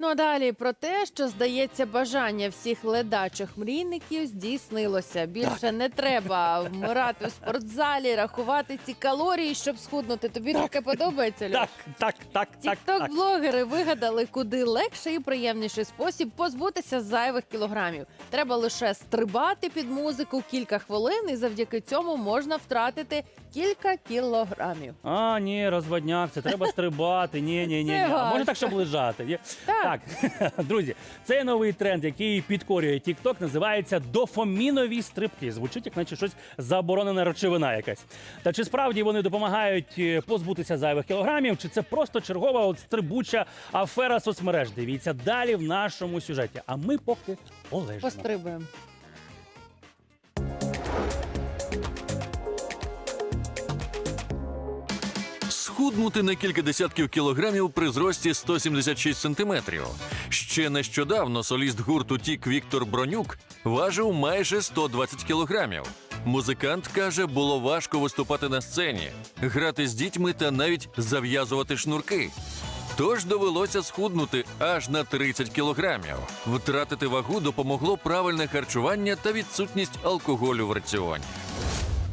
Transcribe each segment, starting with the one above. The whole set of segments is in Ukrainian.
Ну а далі про те, що здається, бажання всіх ледачих мрійників здійснилося. Більше не треба вмирати у спортзалі, рахувати ці калорії, щоб схуднути. Тобі таке подобається? Так, так, так, так, так. Тікток-блогери вигадали, куди легший і приємніший спосіб позбутися зайвих кілограмів. Треба лише стрибати під музику кілька хвилин, і завдяки цьому можна втратити кілька кілограмів. А, ні, розводняк, це треба стрибати. Ні, ні, ні. ні. А. Може так, щоб лежати. Так. Так, друзі, цей новий тренд, який підкорює TikTok, називається дофомінові стрибки. Звучить, як наче щось заборонена речовина якась. Та чи справді вони допомагають е, позбутися зайвих кілограмів, чи це просто чергова от стрибуча афера соцмереж? Дивіться далі в нашому сюжеті. А ми поки полежимо. Пострибуємо. Схуднути на кілька десятків кілограмів при зрості 176 сантиметрів. Ще нещодавно соліст гурту Тік Віктор Бронюк важив майже 120 кілограмів. Музикант каже, було важко виступати на сцені, грати з дітьми та навіть зав'язувати шнурки. Тож довелося схуднути аж на 30 кілограмів. Втратити вагу допомогло правильне харчування та відсутність алкоголю в раціоні.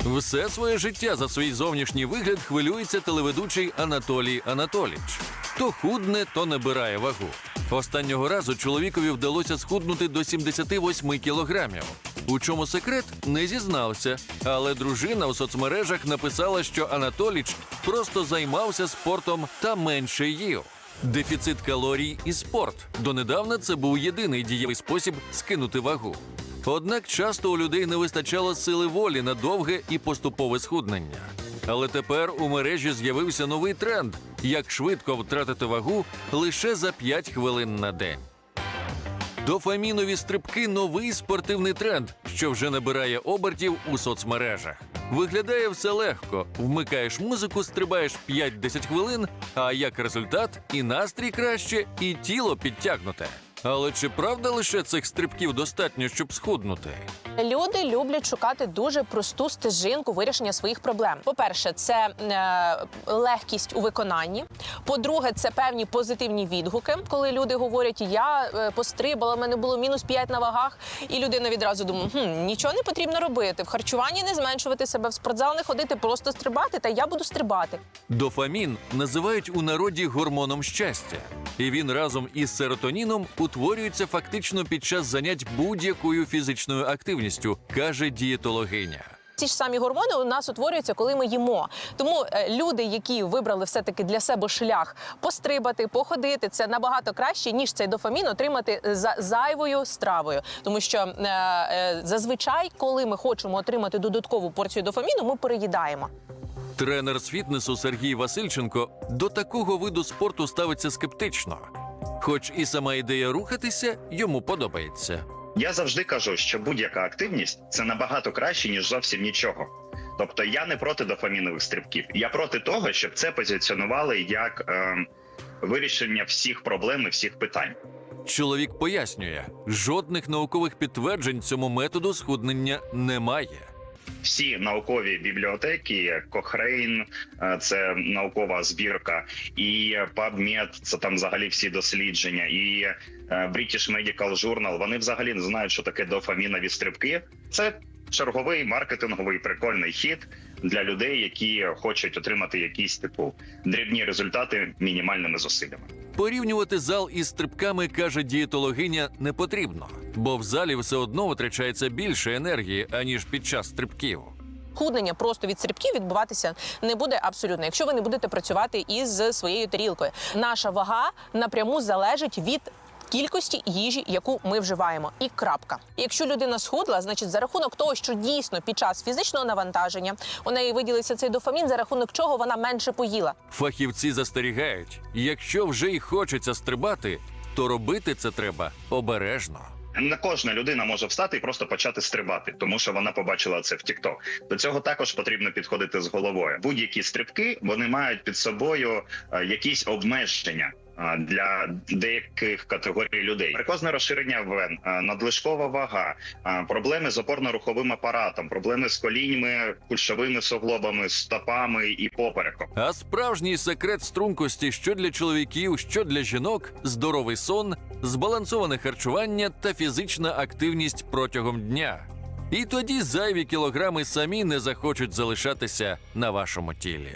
Все своє життя за свій зовнішній вигляд хвилюється телеведучий Анатолій Анатоліч. То худне, то набирає вагу. Останнього разу чоловікові вдалося схуднути до 78 кілограмів. У чому секрет не зізнався, але дружина у соцмережах написала, що Анатоліч просто займався спортом та менше їв. Дефіцит калорій і спорт. Донедавна це був єдиний дієвий спосіб скинути вагу. Однак часто у людей не вистачало сили волі на довге і поступове схуднення. Але тепер у мережі з'явився новий тренд: як швидко втратити вагу лише за 5 хвилин на день. Дофамінові стрибки новий спортивний тренд, що вже набирає обертів у соцмережах. Виглядає все легко: вмикаєш музику, стрибаєш 5-10 хвилин, а як результат, і настрій краще, і тіло підтягнуте. Але чи правда лише цих стрибків достатньо, щоб схуднути? Люди люблять шукати дуже просту стежинку вирішення своїх проблем. По-перше, це е, легкість у виконанні. По-друге, це певні позитивні відгуки, коли люди говорять: я е, пострибала, в мене було мінус 5 на вагах, і людина відразу думає, хм, нічого не потрібно робити. В харчуванні не зменшувати себе, в спортзал не ходити, просто стрибати, та я буду стрибати. Дофамін називають у народі гормоном щастя, і він разом із серотоніном утворюється фактично під час занять будь-якою фізичною активністю, каже дієтологиня. Ці ж самі гормони у нас утворюються, коли ми їмо. Тому е, люди, які вибрали все таки для себе шлях пострибати, походити, це набагато краще ніж цей дофамін отримати за зайвою стравою. Тому що е, е, зазвичай, коли ми хочемо отримати додаткову порцію дофаміну, ми переїдаємо. Тренер з фітнесу Сергій Васильченко до такого виду спорту ставиться скептично, хоч і сама ідея рухатися йому подобається. Я завжди кажу, що будь-яка активність це набагато краще ніж зовсім нічого. Тобто я не проти дофамінових стрибків. Я проти того, щоб це позиціонували як е, вирішення всіх проблем і всіх питань. Чоловік пояснює, жодних наукових підтверджень цьому методу схуднення немає. Всі наукові бібліотеки, Кохрейн, е, це наукова збірка, і PubMed, це там взагалі всі дослідження, і е, British Medical Journal, Вони взагалі не знають, що таке дофамінові стрибки. Це черговий маркетинговий прикольний хід для людей, які хочуть отримати якісь типу дрібні результати мінімальними зусиллями. Порівнювати зал із стрибками, каже дієтологиня, не потрібно, бо в залі все одно витрачається більше енергії, аніж під час стрибків. Худнення просто від стрибків відбуватися не буде абсолютно, якщо ви не будете працювати із своєю тарілкою. Наша вага напряму залежить від. Кількості їжі, яку ми вживаємо, і крапка. Якщо людина схудла, значить за рахунок того, що дійсно під час фізичного навантаження у неї виділився цей дофамін, за рахунок чого вона менше поїла. Фахівці застерігають: якщо вже й хочеться стрибати, то робити це треба обережно. Не кожна людина може встати і просто почати стрибати, тому що вона побачила це в TikTok. До цього також потрібно підходити з головою. Будь-які стрибки вони мають під собою е, якісь обмеження. Для деяких категорій людей. Варикозне розширення вен, надлишкова вага, проблеми з опорно-руховим апаратом, проблеми з коліньми, кульшовими суглобами, стопами і попереком. А справжній секрет стрункості, що для чоловіків, що для жінок здоровий сон, збалансоване харчування та фізична активність протягом дня. І тоді зайві кілограми самі не захочуть залишатися на вашому тілі.